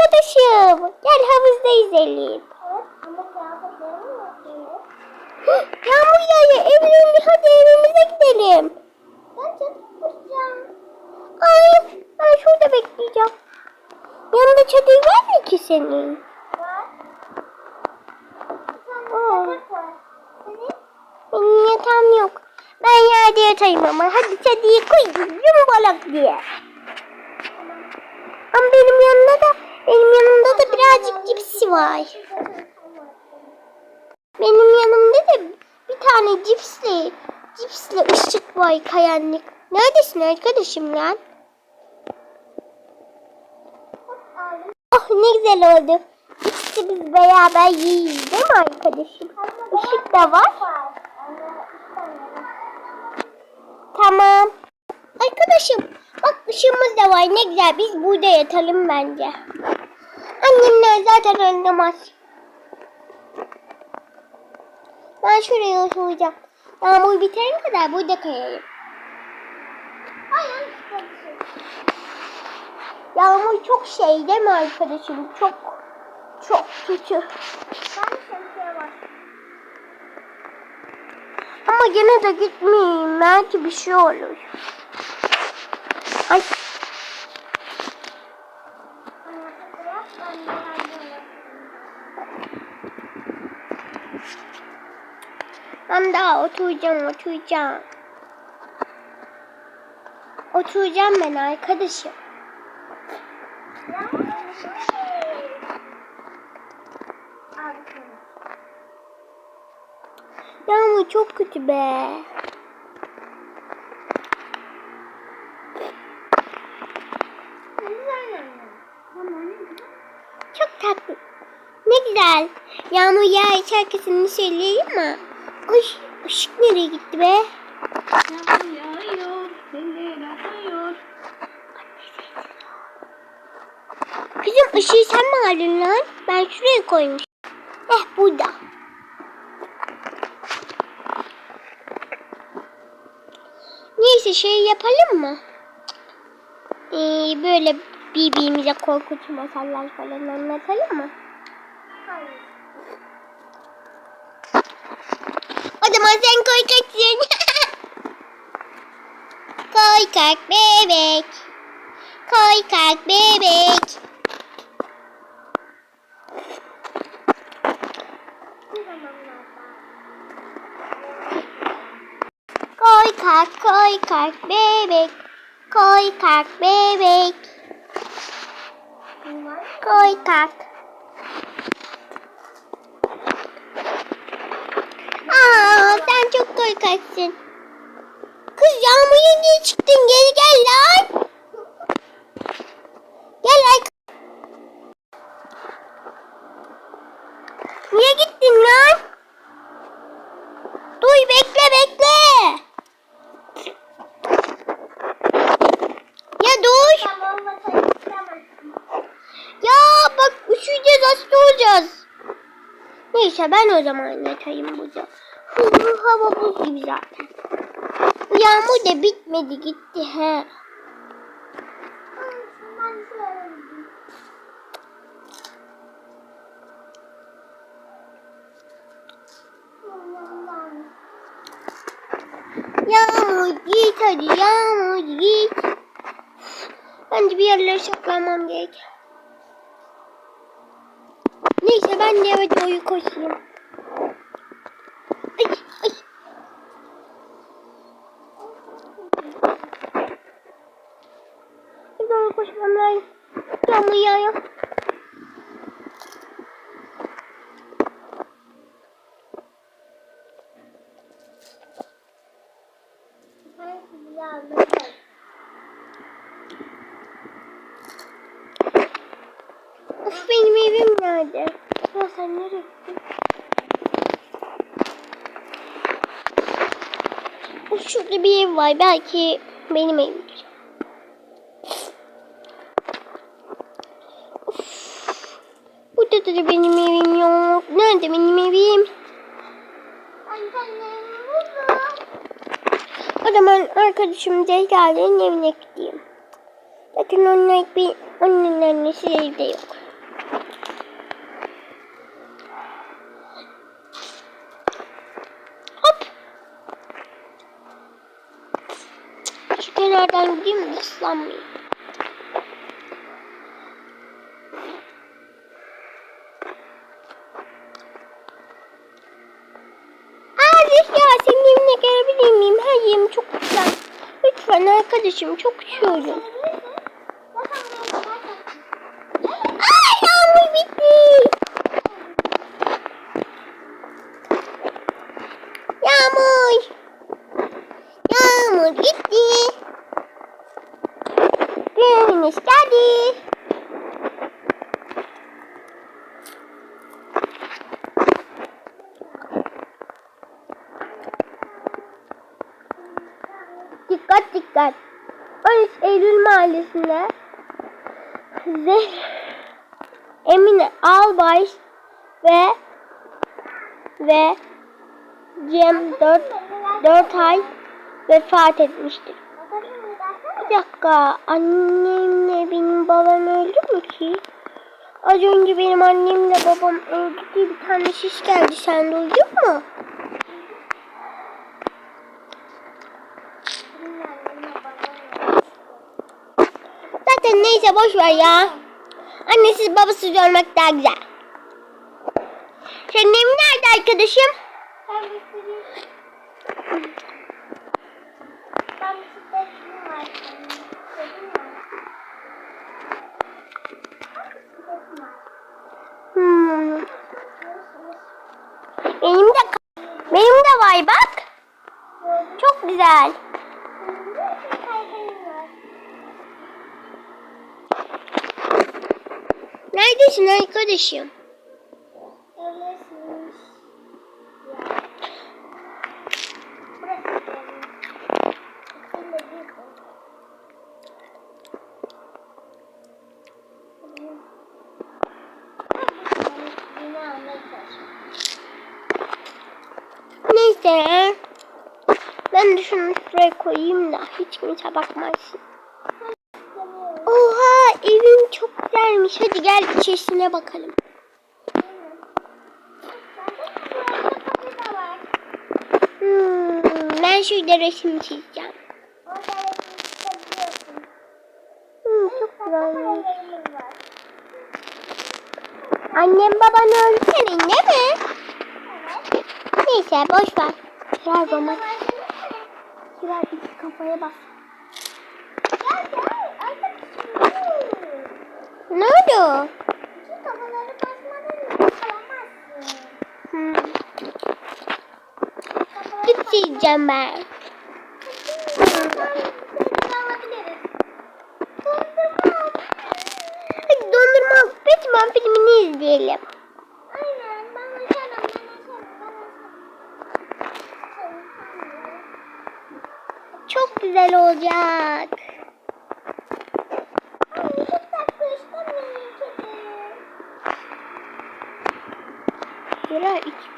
arkadaşım. Gel havuzda. Hı, Yağmur yağıyor. Evlendi. Hadi evimize gidelim. Ben kurtulacağım. Ay ben şurada bekleyeceğim. Yanında çadır var mı ki senin? Var. Benim yatağım yok. Ben yerde yatayım ama. Hadi çadıyı koy. Yumbalak diye. Ama benim yanımda da benim yanımda da birazcık cipsi var. Benim yanımda da bir tane cipsli cipsli ışık var kayanlık. Neredesin arkadaşım lan? Oh ne güzel oldu. Cipsi biz beraber yiyiz değil mi arkadaşım? Işık da var. Tamam. Arkadaşım bak ışığımız da var ne güzel biz burada yatalım bence. Annemler zaten anlamaz. Ben şuraya oturacağım. Yağmur bitene kadar burada kayayım. Yağmur çok şey değil mi arkadaşım? Çok çok kötü. Ama gene de gitmeyeyim. Belki bir şey olur. Ay Anne, yatak yap, ben de yardım daha oturacağım oturacağım. Oturacağım ben arkadaşım. Yağmur çok kötü be. Çok tatlı. Ne güzel. Yağmur yağ şarkısını söyleyeyim mi? Ay ışık nereye gitti be? Seller akıyor. Kızım ışığı sen mi aldın lan? Ben şuraya koymuş. Eh burada. Neyse şey yapalım mı? Ee, böyle birbirimize korkutucu masallar falan anlatalım mı? O zaman sen korkaksın. Korkak bebek. Korkak bebek. Korkak korkak bebek. Korkak bebek. Korkak. Çok korkaksın. Kız yağmurun niye çıktın? Geri gel lan. Gel ay. Niye gittin lan? Duy bekle bekle. Ya dur. Ya bak üşüyeceğiz hasta olacağız. Neyse ben o zaman yatayım burada. Hı, Hava buz gibi zaten. Yağmur da bitmedi gitti he. Yağmur git hadi yağmur git. Ben de bir yerlere saklanmam gerek. Neyse ben de eve doğru koşayım. Ay, ay. Doğru koşmam lazım. Yağmur yağıyor. Of benim evim nerede? Ya sen nereye gittin? Of şurada bir ev var. Belki benim evimdir. arkadaşım Ceyda'nın evine gideyim. Bakın onun, bir, onun annesi evde yok. Hop. Şu kenardan gideyim ıslanmayayım. Arkadaşım çok üşüyorum. Ay yağmur bitti. Yağmur. Yağmur gitti. Güneş geldi. Dikkat dikkat. 13 Mahallesi'nde Zeh Emine Albay ve ve Cem 4, 4 ay vefat etmiştir. Bir dakika annemle benim babam öldü mü ki? Az önce benim annemle babam öldü diye bir tane şiş geldi. Sen duydun mu? Zaten neyse boş ver ya. Annesiz babasız ölmek daha güzel. Senin evin nerede arkadaşım? Ben bitireyim. Ben. Hmm. Benim de benim de var bak. Çok güzel. Neredesin arkadaşım? Neyse. Ben de şunu şuraya koyayım da hiç kimse bakmasın. Evim çok güzelmiş. Hadi gel içerisine bakalım. Hmm, ben şurada resim çizeceğim. Hmm, çok güzelmiş. Annem baban öldü senin değil mi? Neyse boş ver. Ver bana. Ver iki kafaya bas. Ne oldu? Hmm. Git çizeceğim ben. Hadi dondurma Batman filmini izleyelim. Çok güzel olacak. Yura iki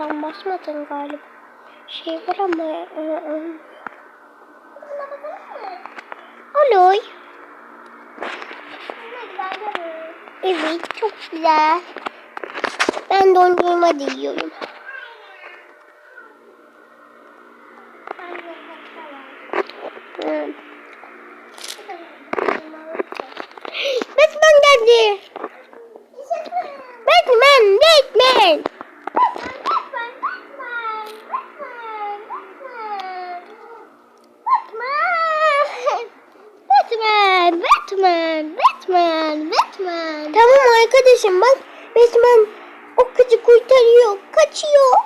tam basmadın galiba. Şey var ama... E, e. Aloy. Evet çok güzel. Ben dondurma da yiyorum. Hmm. Batman geldi. Batman, Batman. Batman, Batman, Batman, Batman. Tamam arkadaşım bak Batman o kızı kurtarıyor, kaçıyor.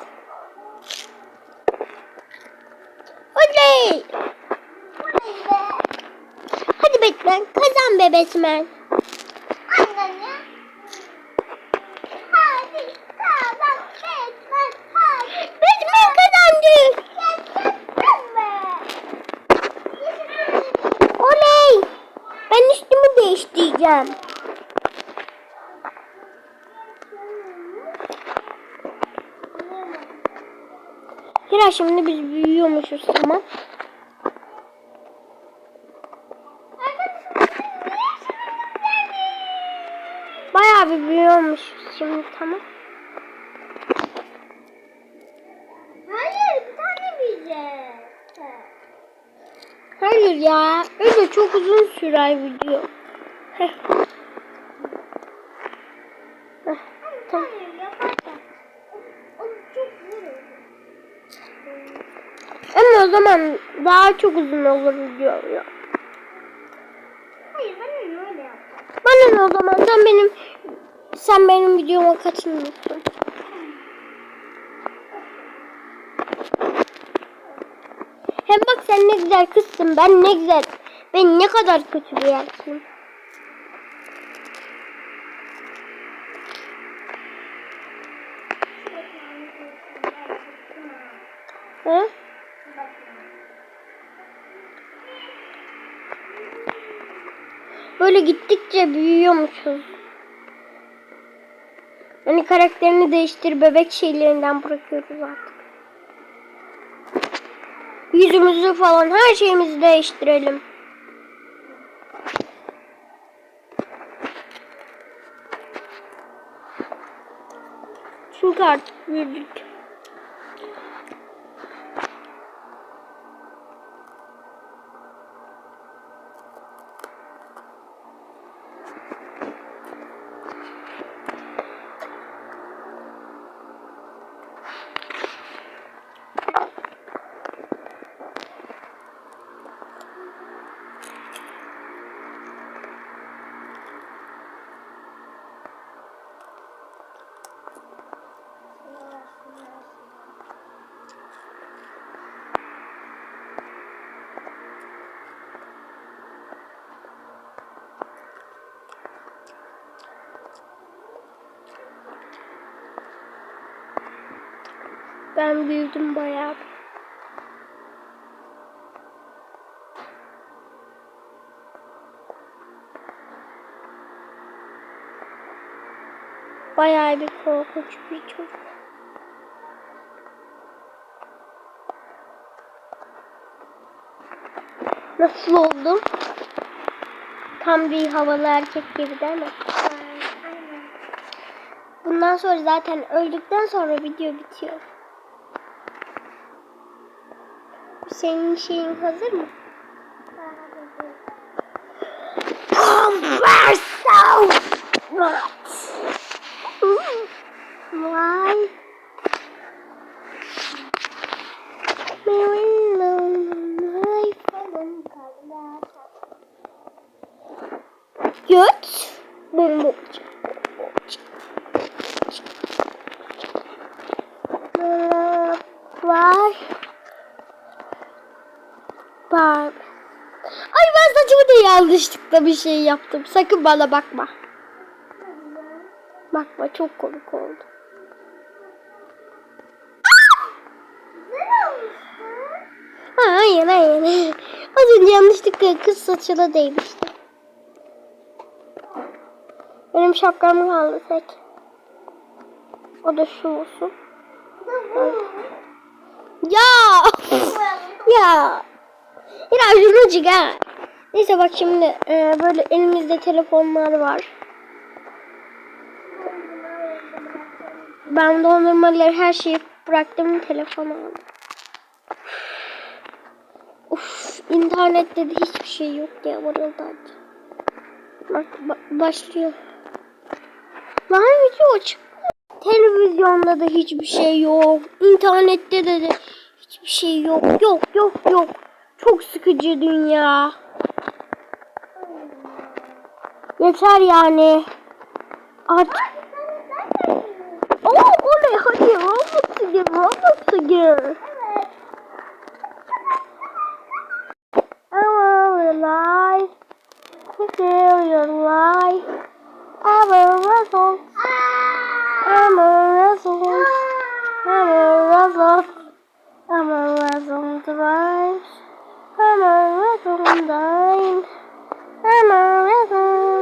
Oley! Hadi Batman kazan be Batman. Oley! Ben üstümü değiştireceğim. Hira şimdi biz büyüyormuşuz tamam. Bayağı bir büyüyormuşuz şimdi tamam. Hayır bir tane bize. Hayır ya. Öyle çok uzun sürer video. Heh, zaman daha çok uzun olur video ya. Hayır ben öyle yapacağım. Bana ne o zaman sen benim sen benim videoma katılmıyorsun. Hem bak sen ne güzel kızsın ben ne güzel ben ne kadar kötü bir erkeğim. Gittikçe büyüyormuşuz. Hani karakterini değiştir bebek şeylerinden bırakıyoruz artık. Yüzümüzü falan her şeyimizi değiştirelim. Çünkü artık büyüdük. Ben büyüdüm bayağı. Bayağı bir korkunç bir çocuk. Nasıl oldum? Tam bir havalı erkek gibi değil mi? Bundan sonra zaten öldükten sonra video bitiyor. Senin şeyin hazır mı? Converso! Why? Göt. Bomba. Yanlışlıkla bir şey yaptım. Sakın bana bakma. Bakma çok komik oldu. Hayır hayır. Az önce yanlışlıkla kız saçına değmişti. Benim şapkam kaldı tek. O da şu olsun. Ya! ya! Biraz şunu çıkar. Neyse bak şimdi e, böyle elimizde telefonlar var. Ben dondurmaları her şeyi bıraktım telefonu aldım. Uf, internette de hiçbir şey yok diye mırıldandı. Bak ba- başlıyor. Lan video çıktı. Televizyonda da hiçbir şey yok. İnternette de, de hiçbir şey yok. Yok yok yok. Çok sıkıcı dünya. Yeter yani. Artık. Oo bu ne? Hayır Roblox'a gir. Roblox'a gir. Lie. Fulfill your life. I'm a wrestle. I'm a wrestle. I'm a wrestle. I'm a wrestle drive. I'm a wrestle dine. I'm a wrestle.